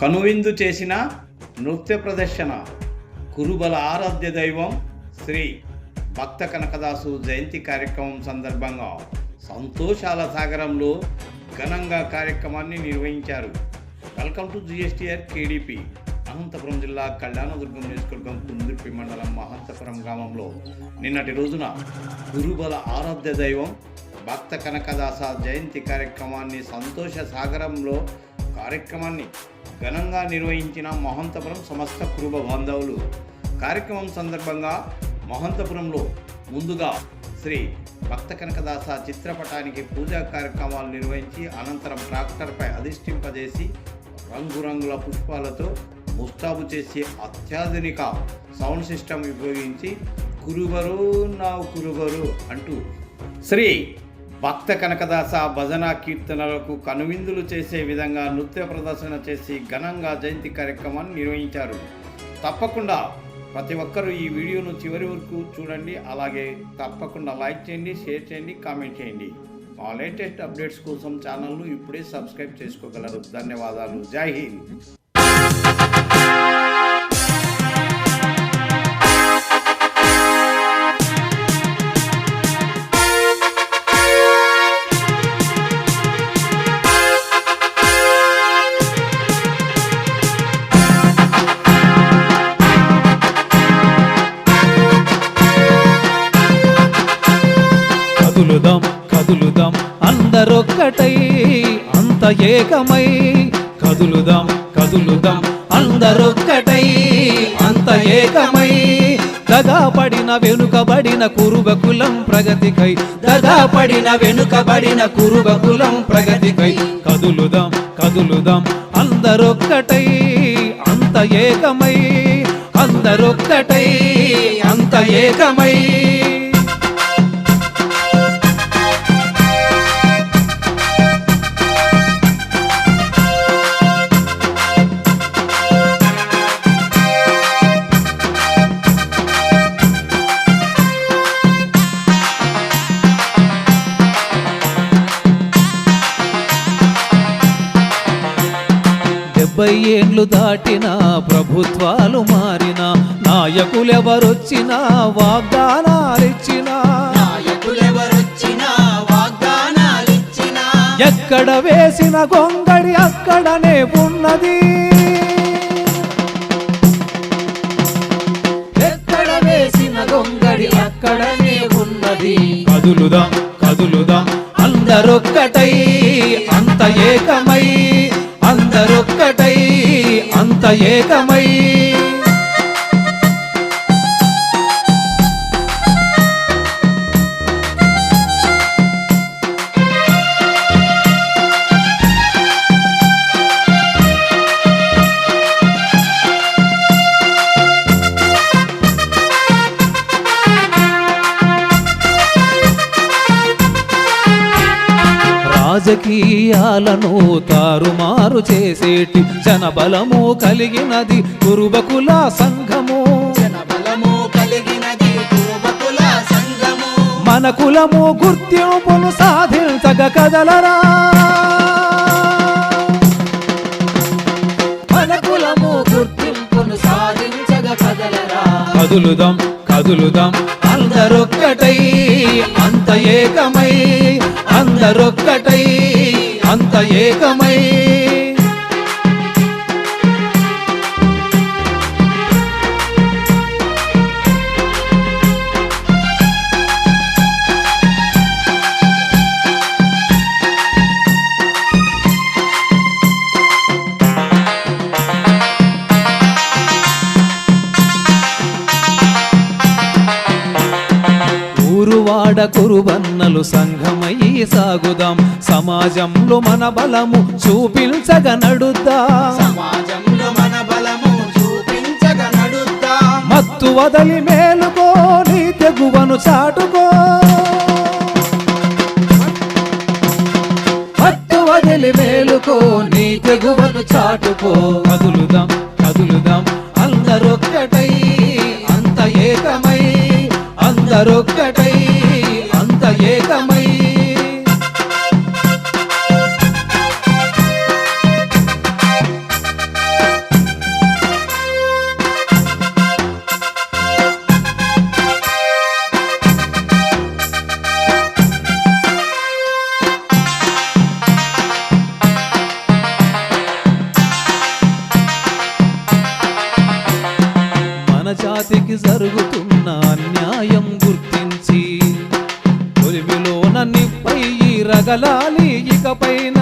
కనువిందు చేసిన నృత్య ప్రదర్శన కురుబల ఆరాధ్య దైవం శ్రీ భక్త కనకదాసు జయంతి కార్యక్రమం సందర్భంగా సంతోషాల సాగరంలో ఘనంగా కార్యక్రమాన్ని నిర్వహించారు. Welcome to G S T R KDP. Anantapuram జిల్లా కళ్యాణదుర్గం నియోజకవర్గం కుందుర్పి మండలం మహంతపురం గ్రామంలో నిన్నటి రోజున గురుబల ఆరాధ్య దైవం భక్త కనకదాస జయంతి కార్యక్రమాన్ని సంతోష సాగరంలో కార్యక్రమాన్ని ఘనంగా నిర్వహించిన మహంతపురం సమస్త కురుబ బాంధవులు. కార్యక్రమం సందర్భంగా మహంతపురంలో ముందుగా శ్రీ భక్త కనకదాస చిత్రపటానికి పూజా కార్యక్రమాలు నిర్వహించి అనంతరం ట్రాక్టర్పై అధిష్ఠింపజేసి రంగురంగుల పుష్పాలతో ముస్తాబు చేసి అత్యాధునిక సౌండ్ సిస్టమ్ ఉపయోగించి కురుబరు నా కురుబరు అంటూ శ్రీ భక్త కనకదాస భజన కీర్తనలకు కనువిందులు చేసే విధంగా నృత్య ప్రదర్శన చేసి ఘనంగా జయంతి కార్యక్రమాన్ని నిర్వహించారు. తప్పకుండా ప్రతి ఒక్కరూ ఈ వీడియోను చివరి వరకు చూడండి. అలాగే తప్పకుండా లైక్ చేయండి షేర్ చేయండి కామెంట్ చేయండి. మా లేటెస్ట్ అప్డేట్స్ కోసం ఛానల్ను ఇప్పుడే సబ్స్క్రైబ్ చేసుకోగలరు. ధన్యవాదాలు. జై హింద్. అందరొక్కటై అంత ఏకమై కదులుదాం కదులుదాం అందరొక్కటై అంత ఏకమై దగాపడిన వెనుకబడిన కురుబ కులం ప్రగతికై దగాపడిన వెనుకబడిన కురుబ కులం ప్రగతికై. కదులుదాం కదులుదాం అందరొక్కటై అంత ఏకమై అందరొక్కటై అంత ఏకమై. ఏండ్లు దాటిన ప్రభుత్వాలు మారిన నాయకులెవరొచ్చినా వాగ్దానాలిచ్చినా. నాయకులెవరొచ్చినా వాగ్దానాలిచ్చినా ఎక్కడ వేసిన గొంగడి అక్కడనే ఉన్నది. ఎక్కడ వేసిన గొంగడి అక్కడనే ఉన్నది. కదులుదాం కదులుదాం అందరొక్కటై అంత ఏకమై. అంత ఏకమై రాజకీయాలను తారుమారు చేసేటి జనబలము కలిగినది కురుబకుల సంఘము. జనబలము కలిగినది పూర్వకుల సంఘము. మన కులము గుర్తింపును సాధించగ కదలరా. మన కులము గుర్తింపును సాధించగ కదలరా. కదులుదాం కదులుదాం అందరొక్కటై అంత ఏకమై అందరొక్కటై అంత ఏకమై. ఊరువాడ కురువన్నలు సంఘమయ్యి సాగుదాం. సమాజంలో మన బలము చూపించగ నడుద్దా. సమాజంలో మన బలము చూపించగ నడుద్దా. మత్తు వదలి మేలుకో నీ తెగువను చాటుకో. మత్తు వదిలి మేలుకో నీ తెగువను చాటుకో. కదులుదాం కదులుదాం అందరొక్కటై అంత ఏకమై అందరొక్కటై. ఏకమై. మన జాతికి జరుగుతున్న అన్యాయం రగలాలి ఇకపైన.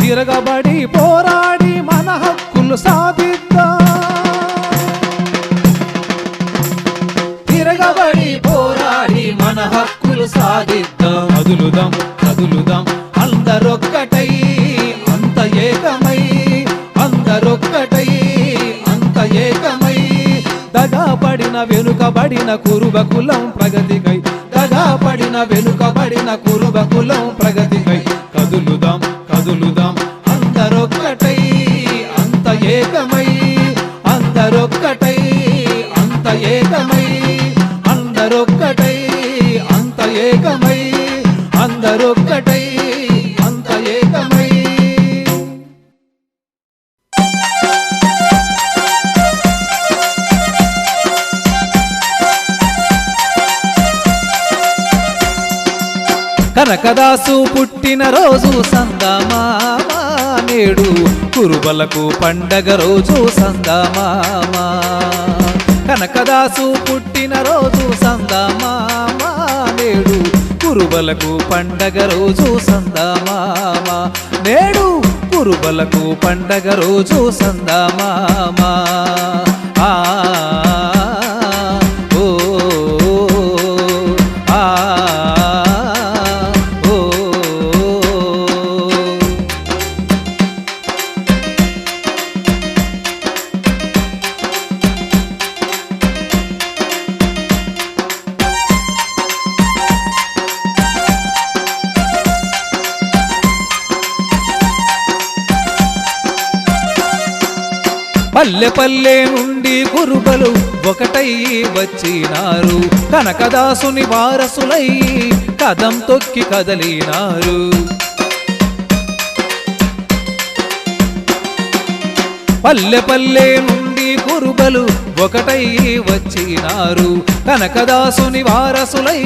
తిరగబడి పోరాడి మన హక్కులు సాధిద్దాం. తిరగబడి పోరాడి మన హక్కులు సాధిద్దాం. కదులుదాం కదులుదాం అందరొక్కటై అంత ఏకమై అందరొక్కటై అంత ఏకమై. దగాపడిన వెనుకబడిన కురుబ కులం ప్రగతికై పడిన వెనుకబడిన కురుబ కులం ప్రగతిపై. కదులుదాం కదులుదాం అందరొక్కటై అంత ఏకమై. అందరొక్కటై అంత ఏకమై. అందరొక్కటై అంత ఏకమై. అందరొక్కటై కనకదాసు పుట్టిన రోజు సందమామా నేడు కురుబలకు పండగ రోజు సందమామా. కనకదాసు పుట్టిన రోజు సందమామా నేడు కురుబలకు పండగ రోజు సందమామా. నేడు కురుబలకు పండగ రోజు సందమామా. పల్లె పల్లె నుండి కురుబలు ఒకటై వచ్చినారు. కనకదాసుని వారసులై కదం తొక్కి కదలినారు. పల్లె పల్లె నుండి కురుబలు ఒకటై వచ్చినారు. కనకదాసుని వారసులై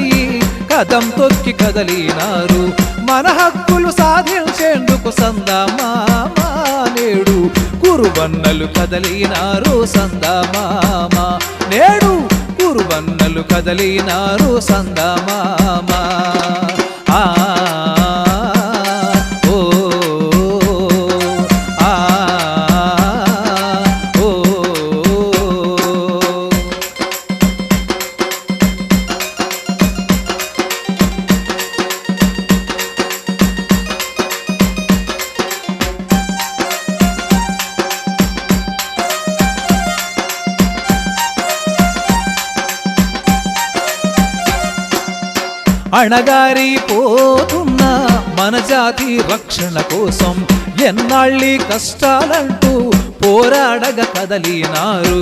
కదం తొక్కి కదలినారు. మన హక్కులు సాధించేందుకు సందామా నేడు కురుబన్నలు కదలినారు సందమామ. నేడు కురుబన్నలు కదలినారు సందమామ. ఆ అణగారి పోతున్న మన జాతి రక్షణ కోసం ఎన్నాళ్ళి కష్టాలంటూ పోరాడగ కదలినారు.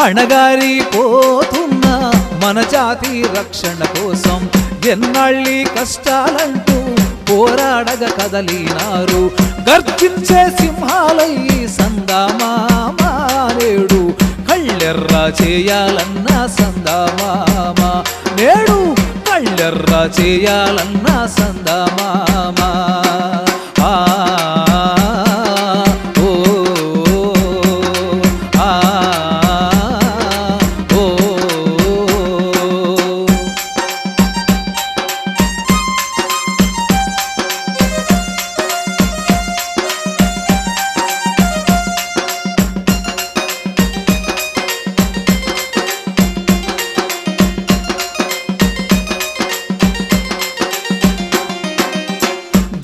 అణగారి పోతున్న మన జాతి రక్షణ కోసం ఎన్నాళ్ళి కష్టాలంటూ పోరాడగ కదలినారు. గర్జించే సింహాలై సందామా నేడు కళ్ళెర్రా చేయాలన్న సందామామ? నేడు కళ్ళెర్రా చేయాలన్న సందామామ?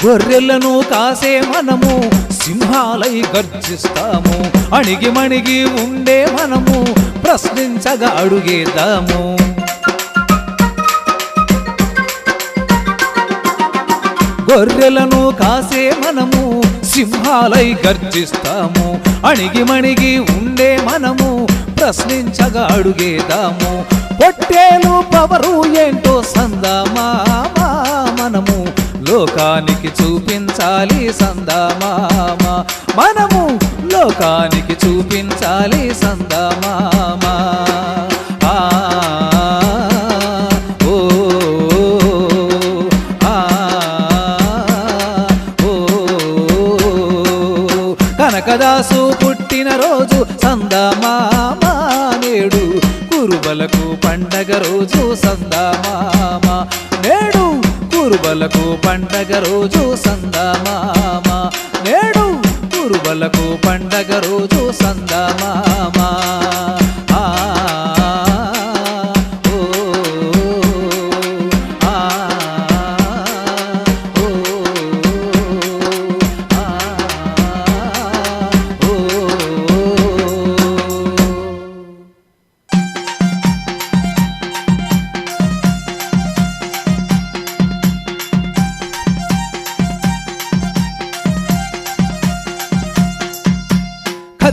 గొర్రెలను కాసే మనము సింహాలై గర్జిస్తాము అణిగి మణిగి ఉండే మనము ప్రశ్నించగా అడుగేద్దాము. గొర్రెలను కాసే మనము సింహాలై గర్జిస్తాము అణిగి మణిగి ఉండే మనము ప్రశ్నించగా అడుగేదాము పొట్టేలు పవరు ఏంటో సందామా మనము లోకానికి చూపించాలి సందమామ. మనము లోకానికి చూపించాలి సందమామ. ఆ ఓ ఆ ఓ కనకదాసు పుట్టిన రోజు సందమామ. నేడు కురుబలకు పండగ రోజు సందమామ. కురుబలకు పండగ రోజు సందమామ. నేడు కురుబలకు పండగ రోజు సందమామా.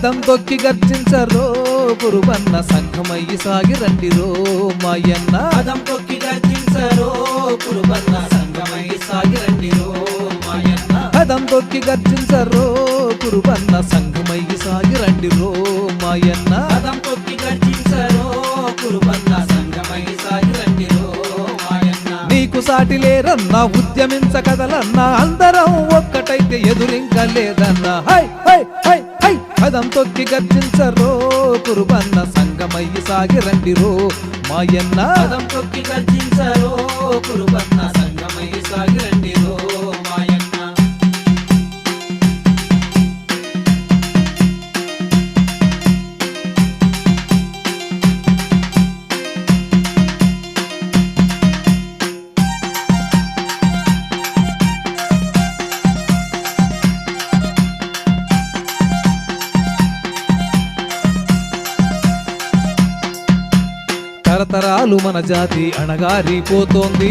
కదం తొక్కి గర్జించరో గురువన్న సంఘమయ్యి సాగి రండి రో మాయన్న. పదం తొక్కి గర్జించరో కురుబల్ల సంగమై సాగిరండిరో మాయన్న. కదం తొక్కి గర్జించరో గురువన్న సంఘమయ్యి సాగి రండి రో మాయన్న. పదం తొక్కి గర్జించరో కురుబల్ల సంగమై సాగిరండిరో మాయన్న. నీకు సాటి లేరన్నా ఉద్యమించ కదలన్నా అందరం ఒక్కటైతే ఎదురింక లేదన్నా హై హై హై పదం తొక్కి గర్జించరో కురుబన్న సంగమయ్యి సాగి రో మాయన్న పదం తొక్కి గర్జించరో కురుబన్న సంగమయ్యి సాగిరండి మన జాతి అణగారిపోతోంది.